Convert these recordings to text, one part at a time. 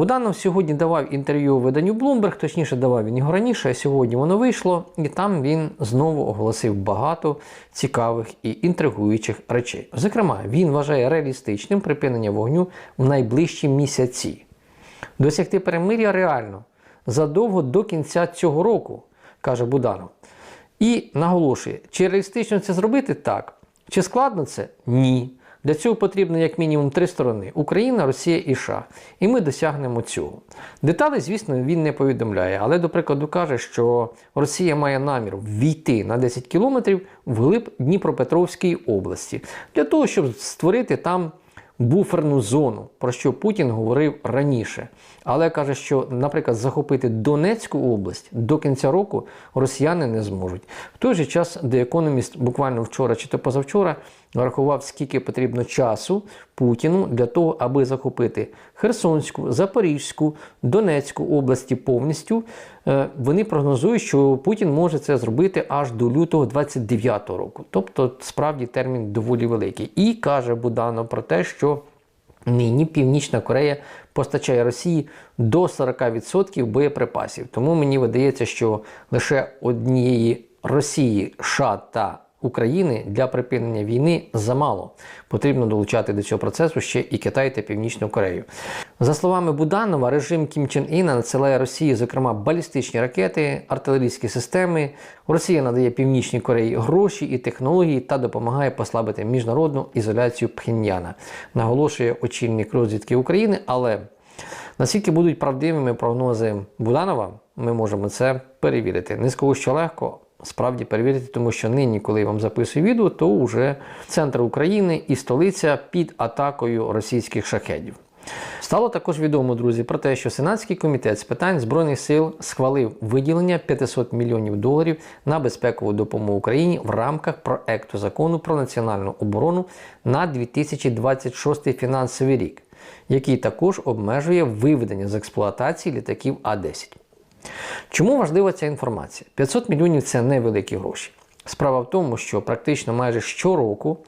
Буданов сьогодні давав інтерв'ю виданню Bloomberg, точніше давав він його раніше, а сьогодні воно вийшло, і там він знову оголосив багато цікавих і інтригуючих речей. Зокрема, він вважає реалістичним припинення вогню в найближчі місяці. Досягти перемир'я реально задовго до кінця цього року, каже Буданов. І наголошує, чи реалістично це зробити так, чи складно це? Ні. Для цього потрібно як мінімум три сторони: Україна, Росія і США. І ми досягнемо цього. Деталі, звісно, він не повідомляє, але, до прикладу, каже, що Росія має намір ввійти на 10 кілометрів вглиб Дніпропетровської області для того, щоб створити там буферну зону, про що Путін говорив раніше. Але каже, що, наприклад, захопити Донецьку область до кінця року росіяни не зможуть. В той же час The Economist буквально вчора чи то позавчора рахував, скільки потрібно часу Путіну для того, аби захопити Херсонську, Запорізьку, Донецьку області повністю. Е, Вони прогнозують, що Путін може це зробити аж до лютого 29-го року. Тобто, справді термін доволі великий. І каже Буданов про те, що Нині Північна Корея постачає Росії до 40% боєприпасів. Тому мені видається, що лише однієї Росії, США та України для припинення війни замало. Потрібно долучати до цього процесу ще і Китай та Північну Корею. За словами Буданова, режим Кім Чен Іна надсилає Росії, зокрема, балістичні ракети, артилерійські системи. Росія надає Північній Кореї гроші і технології та допомагає послабити міжнародну ізоляцію Пхеньяна. Наголошує очільник розвідки України, але наскільки будуть правдивими прогнози Буданова, ми можемо це перевірити. Не скажу, що легко справді перевірити, тому що нині, коли я вам записую відео, то вже центр України і столиця під атакою російських шахедів. Стало також відомо, друзі, про те, що Сенатський комітет з питань Збройних сил схвалив виділення 500 мільйонів доларів на безпекову допомогу Україні в рамках проекту закону про національну оборону на 2026 фінансовий рік, який також обмежує виведення з експлуатації літаків А-10. Чому важлива ця інформація? 500 мільйонів це невеликі гроші. Справа в тому, що практично майже щороку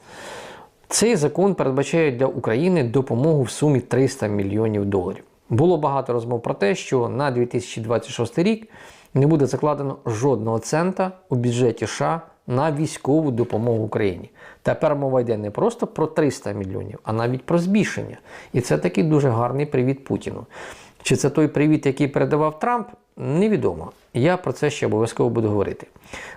цей закон передбачає для України допомогу в сумі 300 мільйонів доларів. Було багато розмов про те, що на 2026 рік не буде закладено жодного цента у бюджеті США на військову допомогу Україні. Тепер мова йде не просто про 300 мільйонів, а навіть про збільшення. І це такий дуже гарний привіт Путіну. Чи це той привіт, який передавав Трамп? Невідомо. Я про це ще обов'язково буду говорити.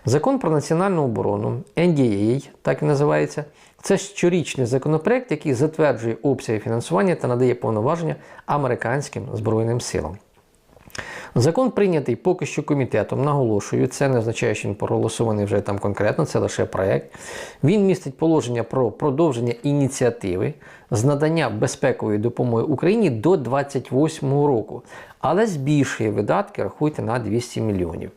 Закон про національну оборону, NDA, так і називається, це щорічний законопроект, який затверджує обсяги фінансування та надає повноваження американським збройним силам. Закон прийнятий поки що комітетом, наголошую, це не означає, що він проголосований вже там конкретно, це лише проєкт. Він містить положення про продовження ініціативи з надання безпекової допомоги Україні до 2028 року, але збільшує видатки, рахуйте, на 200 мільйонів.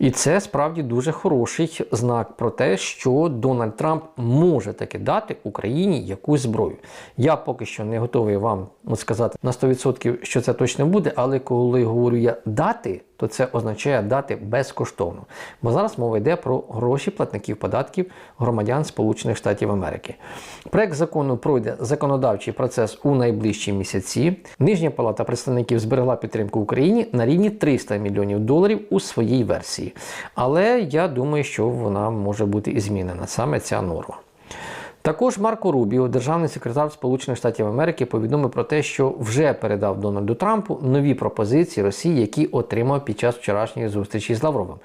І це справді дуже хороший знак про те, що Дональд Трамп може таки дати Україні якусь зброю. Я поки що не готовий вам сказати на 100%, що це точно буде, але коли говорю я дати, то це означає дати безкоштовно. Бо зараз мова йде про гроші платників податків громадян Сполучених Штатів Америки. Проект закону пройде законодавчий процес у найближчі місяці. Нижня палата представників зберегла підтримку Україні на рівні 300 мільйонів доларів у своїй версії. Але я думаю, що вона може бути і змінена саме ця норма. Також Марко Рубіо, державний секретар Сполучених Штатів Америки, повідомив про те, що вже передав Дональду Трампу нові пропозиції Росії, які отримав під час вчорашньої зустрічі з Лавровим.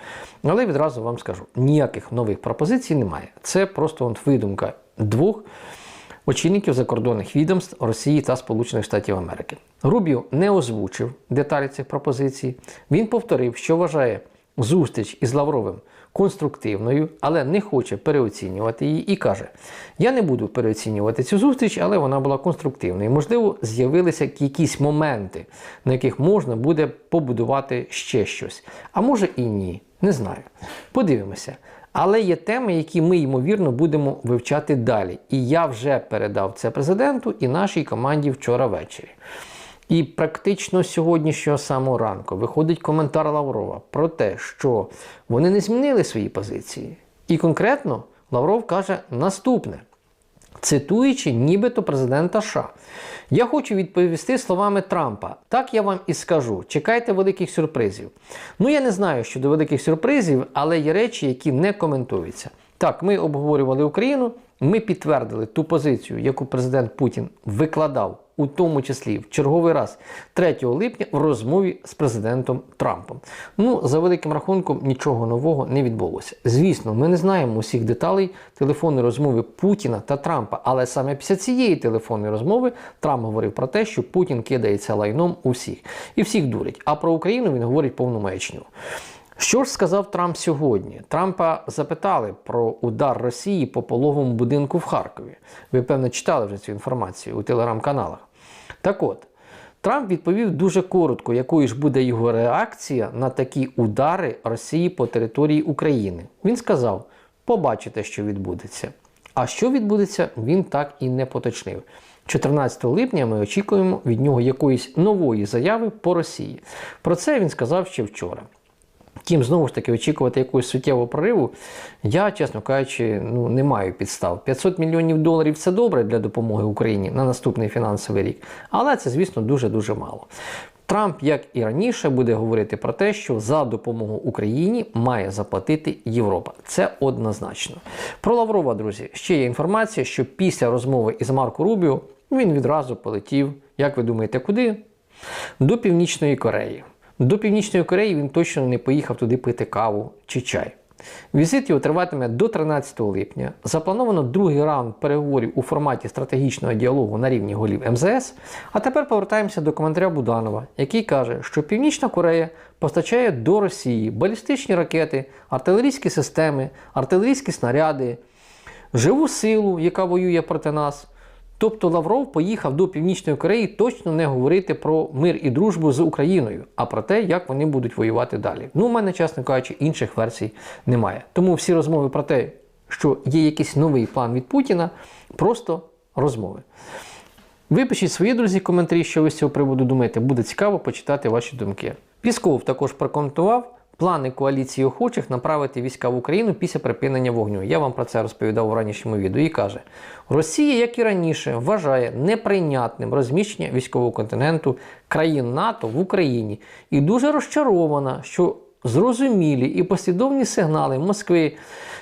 Але відразу вам скажу: ніяких нових пропозицій немає. Це просто видумка двох очільників закордонних відомств Росії та Сполучених Штатів Америки. Рубіо не озвучив деталі цих пропозицій. Він повторив, що вважає зустріч із Лавровим конструктивною, але не хоче переоцінювати її і каже: Я не буду переоцінювати цю зустріч, але вона була конструктивною. Можливо, з'явилися якісь моменти, на яких можна буде побудувати ще щось. А може і ні. Не знаю. Подивимося. Але є теми, які ми, ймовірно, будемо вивчати далі. І я вже передав це президенту і нашій команді вчора ввечері. І практично сьогоднішнього самого ранку виходить коментар Лаврова про те, що вони не змінили свої позиції. І конкретно Лавров каже наступне: цитуючи нібито президента США. Я хочу відповісти словами Трампа. Так я вам і скажу. Чекайте великих сюрпризів. Ну я не знаю щодо великих сюрпризів, але є речі, які не коментуються. Так, ми обговорювали Україну, ми підтвердили ту позицію, яку президент Путін викладав, у тому числі в черговий раз 3 липня в розмові з президентом Трампом. Ну, за великим рахунком, нічого нового не відбулося. Звісно, ми не знаємо усіх деталей телефонної розмови Путіна та Трампа, але саме після цієї телефонної розмови Трамп говорив про те, що Путін кидається лайном усіх і всіх дурить. А про Україну він говорить повну маячню. Що ж сказав Трамп сьогодні? Трампа запитали про удар Росії по пологовому будинку в Харкові. Ви, певно, читали вже цю інформацію у телеграм-каналах. Так от, Трамп відповів дуже коротко, якою ж буде його реакція на такі удари Росії по території України. Він сказав: побачите, що відбудеться. А що відбудеться, він так і не поточнив. 14 липня ми очікуємо від нього якоїсь нової заяви по Росії. Про це він сказав ще вчора. Втім, знову ж таки, очікувати якогось суттєвого прориву, я, чесно кажучи, ну, не маю підстав. 500 мільйонів доларів це добре для допомоги Україні на наступний фінансовий рік, але це, звісно, дуже-дуже мало. Трамп, як і раніше, буде говорити про те, що за допомогу Україні має заплатити Європа. Це однозначно. Про Лаврова, друзі, ще є інформація, що після розмови із Марко Рубіо він відразу полетів, як ви думаєте, куди? До Північної Кореї. До Північної Кореї він точно не поїхав туди пити каву чи чай. Візит його триватиме до 13 липня. Заплановано другий раунд переговорів у форматі стратегічного діалогу на рівні голів МЗС. А тепер повертаємося до коментаря Буданова, який каже, що Північна Корея постачає до Росії балістичні ракети, артилерійські системи, артилерійські снаряди, живу силу, яка воює проти нас. Тобто Лавров поїхав до Північної Кореї точно не говорити про мир і дружбу з Україною, а про те, як вони будуть воювати далі. Ну, у мене, чесно кажучи, інших версій немає. Тому всі розмови про те, що є якийсь новий план від Путіна, просто розмови. Випишіть свої друзі коментарі, що ви з цього приводу думаєте. Буде цікаво почитати ваші думки. Пісков також прокоментував плани коаліції охочих направити війська в Україну після припинення вогню. Я вам про це розповідав у ранішньому відео і каже: Росія, як і раніше, вважає неприйнятним розміщення військового контингенту країн НАТО в Україні і дуже розчарована, що зрозумілі і послідовні сигнали Москви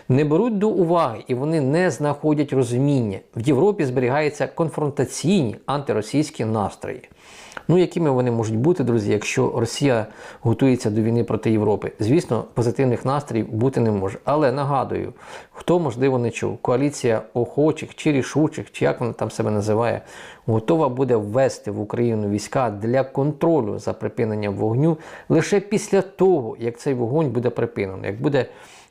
не беруть до уваги і вони не знаходять розуміння. В Європі зберігаються конфронтаційні антиросійські настрої. Ну, якими вони можуть бути, друзі, якщо Росія готується до війни проти Європи? Звісно, позитивних настроїв бути не може. Але нагадую, хто можливо не чув, коаліція охочих чи рішучих, чи як вона там себе називає, готова буде ввести в Україну війська для контролю за припиненням вогню лише після того, як цей вогонь буде припинений, як буде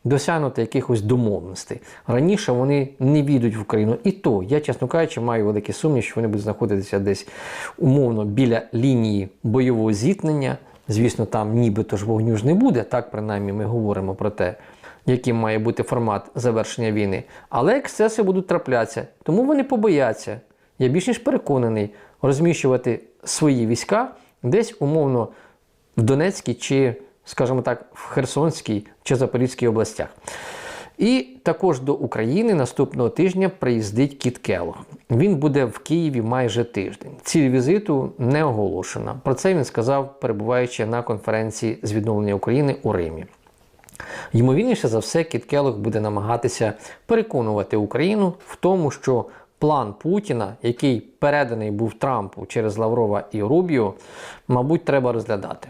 досягнути якихось домовленостей. Раніше вони не війдуть в Україну. І то, я, чесно кажучи, маю великі сумніви, що вони будуть знаходитися десь умовно біля лінії бойового зіткнення. Звісно, там нібито ж вогню ж не буде, так принаймні ми говоримо про те, яким має бути формат завершення війни. Але ексцеси будуть траплятися, тому вони побояться. Я більш ніж переконаний розміщувати свої війська десь умовно в Донецькій чи скажімо так, в Херсонській чи Запорізькій областях. І також до України наступного тижня приїздить Кіт Келлог. Він буде в Києві майже тиждень. Ціль візиту не оголошена. Про це він сказав, перебуваючи на конференції з відновлення України у Римі. Ймовірніше за все, Кіт Келлог буде намагатися переконувати Україну в тому, що план Путіна, який переданий був Трампу через Лаврова і Рубіо, мабуть, треба розглядати.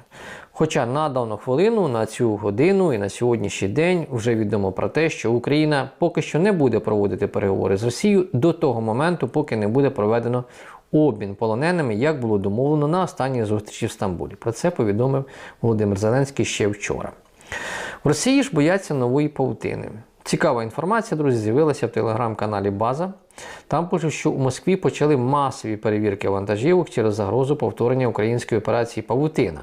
Хоча на дану хвилину, на цю годину і на сьогоднішній день вже відомо про те, що Україна поки що не буде проводити переговори з Росією до того моменту, поки не буде проведено обмін полоненими, як було домовлено на останній зустрічі в Стамбулі. Про це повідомив Володимир Зеленський ще вчора. В Росії ж бояться нової паутини. Цікава інформація, друзі, з'явилася в телеграм-каналі База. Там пишуть, що у Москві почали масові перевірки вантажівок через загрозу повторення української операції Павутина.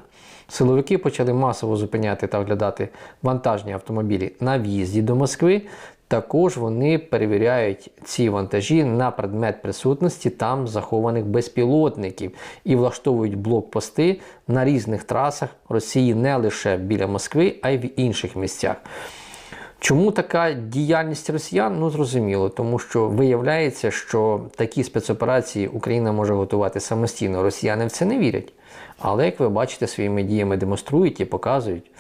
Силовики почали масово зупиняти та оглядати вантажні автомобілі на в'їзді до Москви. Також вони перевіряють ці вантажі на предмет присутності там захованих безпілотників і влаштовують блокпости на різних трасах Росії не лише біля Москви, а й в інших місцях. Чому така діяльність росіян? Ну зрозуміло, тому що виявляється, що такі спецоперації Україна може готувати самостійно. Росіяни в це не вірять. Але як ви бачите, своїми діями демонструють і показують.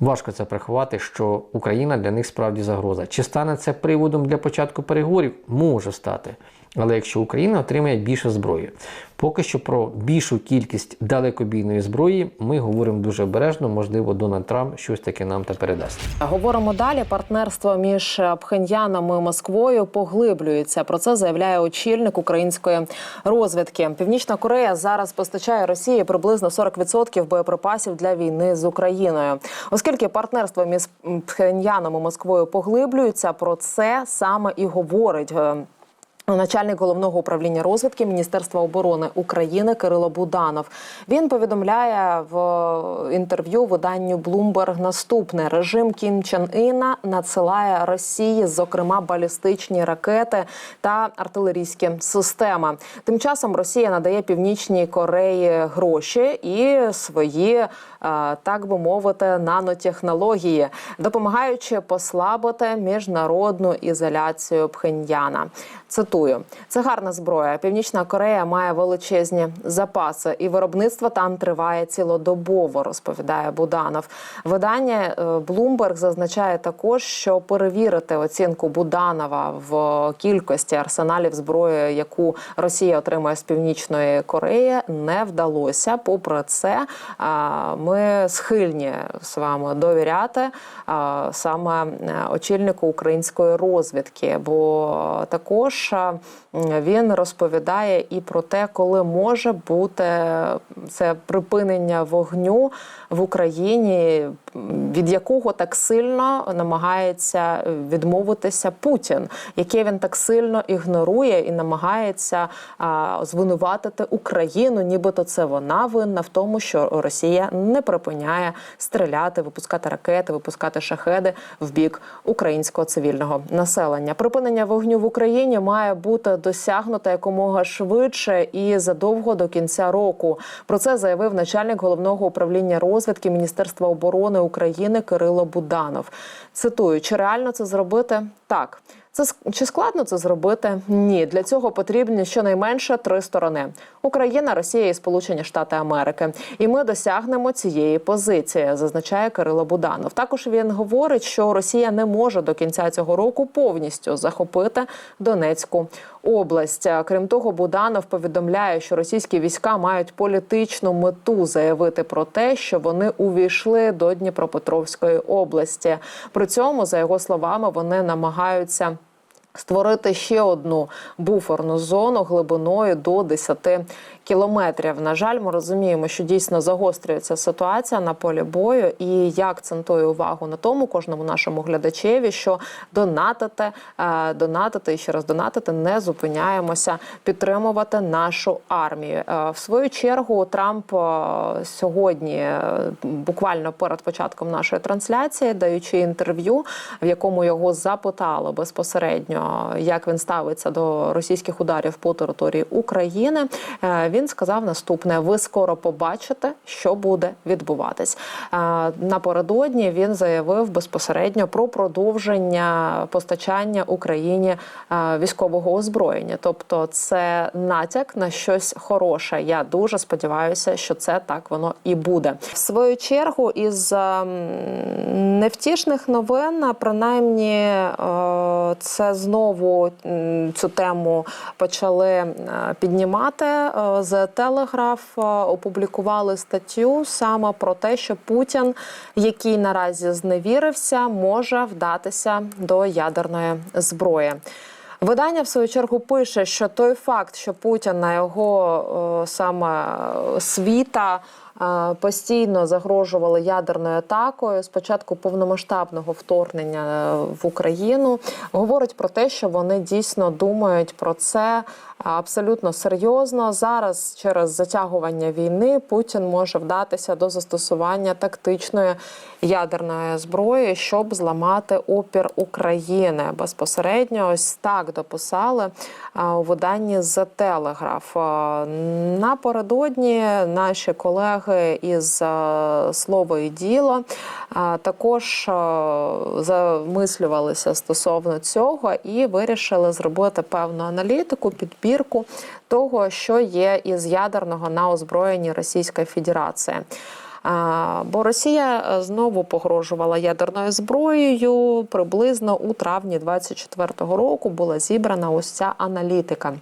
Важко це приховати, що Україна для них справді загроза. Чи стане це приводом для початку переговорів? Може стати. Але якщо Україна отримає більше зброї, поки що про більшу кількість далекобійної зброї ми говоримо дуже обережно. Можливо, Дональд Трамп щось таке нам та передасть. Говоримо далі. Партнерство між Пхеньяном і Москвою поглиблюється. Про це заявляє очільник української розвідки. Північна Корея зараз постачає Росії приблизно 40% боєприпасів для війни з Україною. Оскільки партнерство між Пхеньяном і Москвою поглиблюється, про це саме і говорить. Начальник головного управління розвідки Міністерства оборони України Кирило Буданов він повідомляє в інтерв'ю виданню Bloomberg наступне: режим Кім Чен Іна надсилає Росії, зокрема, балістичні ракети та артилерійські системи. Тим часом Росія надає Північній Кореї гроші і свої, е, так би мовити, нанотехнології, допомагаючи послабити міжнародну ізоляцію Пхеньяна. Цитую, це гарна зброя. Північна Корея має величезні запаси, і виробництво там триває цілодобово. Розповідає Буданов. Видання е, Bloomberg зазначає також, що перевірити оцінку Буданова в кількості арсеналів зброї, яку Росія отримує з північної Кореї, не вдалося. Попри це, ми схильні з вами довіряти а, саме е, очільнику української розвідки, бо також він розповідає і про те, коли може бути це припинення вогню в Україні, від якого так сильно намагається відмовитися Путін, яке він так сильно ігнорує і намагається а, звинуватити Україну, нібито це вона винна в тому, що Росія не припиняє стріляти, випускати ракети, випускати шахеди в бік українського цивільного населення. Припинення вогню в Україні має бути досягнуто якомога швидше і задовго до кінця року. Про це заявив начальник головного управління розвідки Міністерства оборони України Кирило Буданов. Цитую: чи реально це зробити? Так. Це чи складно це зробити? Ні, для цього потрібні щонайменше три сторони: Україна, Росія і Сполучені Штати Америки. І ми досягнемо цієї позиції, зазначає Кирило Буданов. Також він говорить, що Росія не може до кінця цього року повністю захопити Донецьку область. Крім того, Буданов повідомляє, що російські війська мають політичну мету заявити про те, що вони увійшли до Дніпропетровської області. При цьому, за його словами, вони намагаються намагаються. Створити ще одну буферну зону глибиною до 10 кілометрів. На жаль, ми розуміємо, що дійсно загострюється ситуація на полі бою, і я акцентую увагу на тому, кожному нашому глядачеві, що донатити, е, донатити і ще раз донатити, не зупиняємося, підтримувати нашу армію. Е, В свою чергу Трамп е, сьогодні, буквально перед початком нашої трансляції, даючи інтерв'ю, в якому його запитали безпосередньо, як він ставиться до російських ударів по території України. е, Він сказав наступне: ви скоро побачите, що буде відбуватись. Е, Напередодні він заявив безпосередньо про продовження постачання Україні е, військового озброєння. Тобто, це натяк на щось хороше. Я дуже сподіваюся, що це так воно і буде. В свою чергу із ем, невтішних новин, принаймні, це знову м, цю тему почали е, піднімати. Telegraph е, опублікували статтю саме про те, що Путін, який наразі зневірився, може вдатися до ядерної зброї. Видання в свою чергу пише, що той факт, що Путін на його е, саме світа постійно загрожували ядерною атакою спочатку повномасштабного вторгнення е, в Україну, говорить про те, що вони дійсно думають про це абсолютно серйозно. Зараз через затягування війни Путін може вдатися до застосування тактичної ядерної зброї, щоб зламати опір України. Безпосередньо ось так дописали у виданні The Telegraph. А, Напередодні наші колеги із а, слово і діло також замислювалися стосовно цього і вирішили зробити певну аналітику, підбірку того, що є із ядерного на озброєнні Російської Федерації. Бо Росія е, знову погрожувала ядерною зброєю. Приблизно у травні 24-го року була зібрана ось ця аналітика.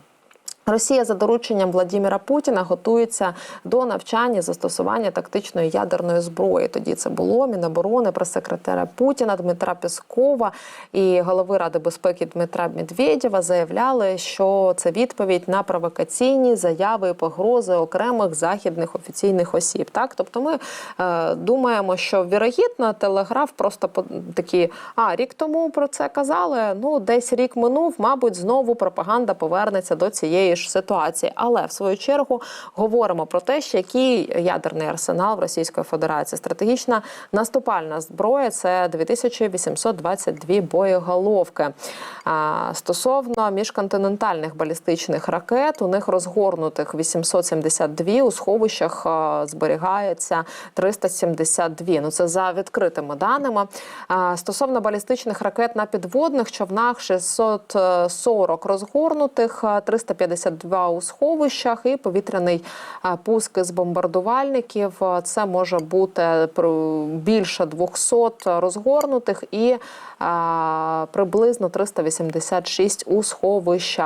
Росія за дорученням Владіміра Путіна готується до навчання застосування тактичної ядерної зброї. Тоді це було Міноборони, прес-секретаря Путіна Дмитра Пескова і голови Ради безпеки Дмитра Медведєва заявляли, що це відповідь на провокаційні заяви і погрози окремих західних офіційних осіб. Так, тобто, ми е, думаємо, що вірогідно телеграф просто по- такі, а рік тому про це казали. Ну, десь рік минув, мабуть, знову пропаганда повернеться до цієї ж ситуації. Але в свою чергу говоримо про те, що який ядерний арсенал в Російської Федерації стратегічна наступальна зброя це 2822 боєголовки. Стосовно міжконтинентальних балістичних ракет, у них розгорнутих 872, у сховищах а, зберігається 372. Ну це за відкритими даними. Стосовно балістичних ракет на підводних човнах 640 розгорнутих, 350 Два у сховищах і повітряний пуск з бомбардувальників. Це може бути більше 200 розгорнутих і приблизно 386 у сховищах.